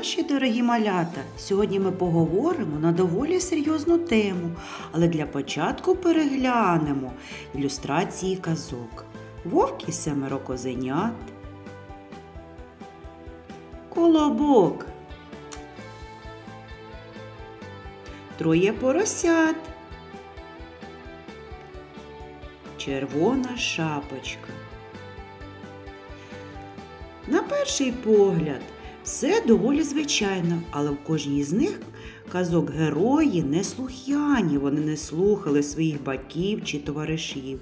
Наші дорогі малята, сьогодні ми поговоримо на доволі серйозну тему, але для початку переглянемо ілюстрації казок. Вовк і семеро козенят. Колобок. Троє поросят. Червона шапочка. На перший погляд, все доволі звичайно, але в кожній з них казок герої неслухняні, вони не слухали своїх батьків чи товаришів.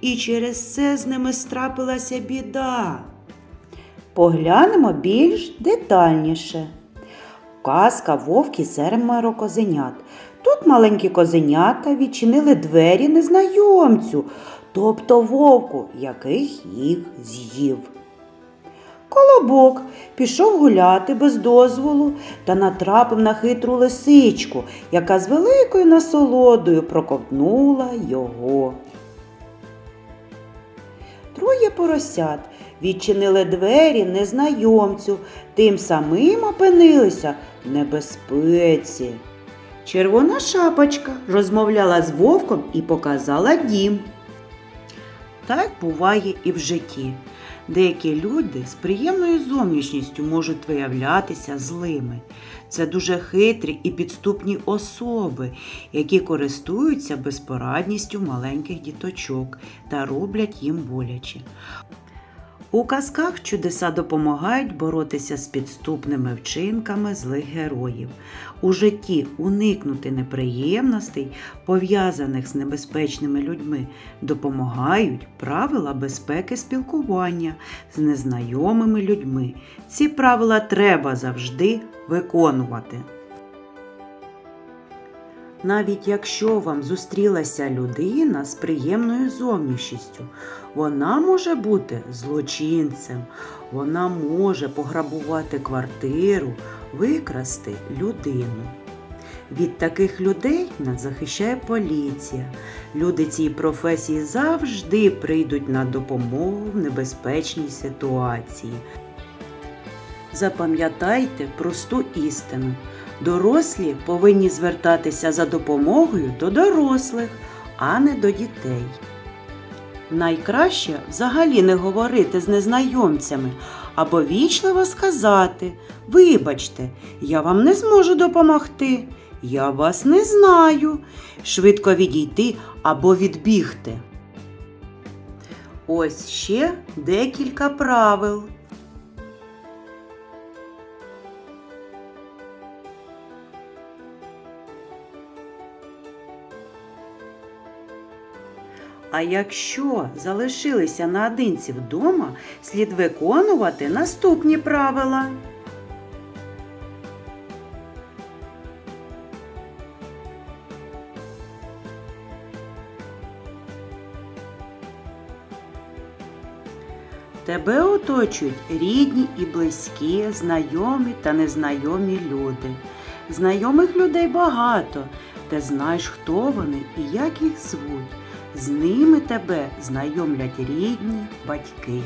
І через це з ними страпилася біда. Поглянемо більш детальніше. Казка вовк і семеро козенят. Тут маленькі козенята відчинили двері незнайомцю, тобто вовку, який їх з'їв. Колобок пішов гуляти без дозволу та натрапив на хитру лисичку, яка з великою насолодою проковтнула його. Троє поросят відчинили двері незнайомцю, тим самим опинилися в небезпеці. Червона шапочка розмовляла з вовком і показала дім. Так буває і в житті. Деякі люди з приємною зовнішністю можуть виявлятися злими. Це дуже хитрі і підступні особи, які користуються безпорадністю маленьких діточок та роблять їм боляче. У казках чудеса допомагають боротися з підступними вчинками злих героїв. У житті уникнути неприємностей, пов'язаних з небезпечними людьми, допомагають правила безпеки спілкування з незнайомими людьми. Ці правила треба завжди виконувати. Навіть якщо вам зустрілася людина з приємною зовнішністю, вона може бути злочинцем, вона може пограбувати квартиру, викрасти людину. Від таких людей нас захищає поліція. Люди цієї професії завжди прийдуть на допомогу в небезпечній ситуації. Запам'ятайте просту істину. Дорослі повинні звертатися за допомогою до дорослих, а не до дітей. Найкраще взагалі не говорити з незнайомцями або вічливо сказати Вибачте, я вам не зможу допомогти, я вас не знаю. Швидко відійти або відбігти. Ось ще декілька правил. А якщо залишилися наодинці вдома, слід виконувати наступні правила. Тебе оточують рідні і близькі, знайомі та незнайомі люди. Знайомих людей багато, ти знаєш, хто вони і як їх звуть. З ними тебе знайомлять рідні батьки.